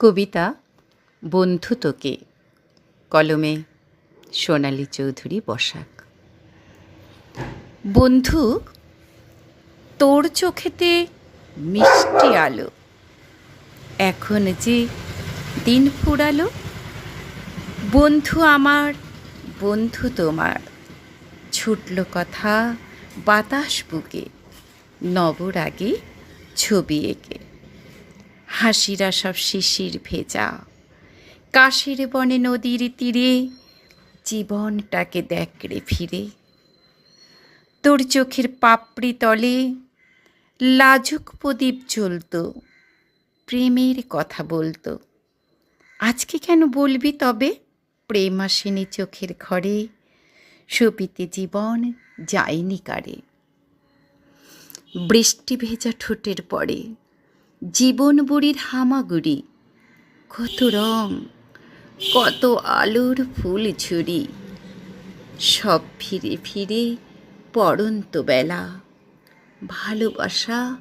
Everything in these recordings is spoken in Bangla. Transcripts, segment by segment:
কবিতা বন্ধু তোকে, কলমে সোনালী চৌধুরী বসাক। বন্ধু, তোর চোখেতে মিষ্টি আলো, এখন যে দিন ফুরালো, বন্ধু আমার, বন্ধু তোমার, ছুটল কথা বাতাস বুকে, নবরাগে ছবি এঁকে। হাসিরা সব শিশির ভেজা। কাশের বনে নদীর তীরে জীবনটাকে দেখড়ে ফিরে। তোর চোখের পাপড়ি তলে লাজুক প্রদীপ জ্বলত, প্রেমের কথা বলতো। আজকে কেন বলবি তবে? প্রেম আসেনি চোখের ঘরে, সপিতে জীবন যায়নি কারে। বৃষ্টি ভেজা ঠোঁটের পরে জীবন বুড়ির হামাগুড়ি। কত রং, কত আলোর ফুল ঝুরি সব ফিরে ফিরে পড়ন্ত বেলা। ভালোবাসা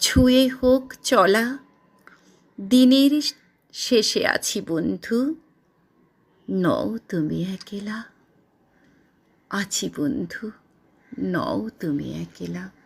ছুঁয়ে হোক চলা। দিনের শেষে আছি বন্ধু। নও তুমি একেলা। আছি বন্ধু, নও তুমি একেলা।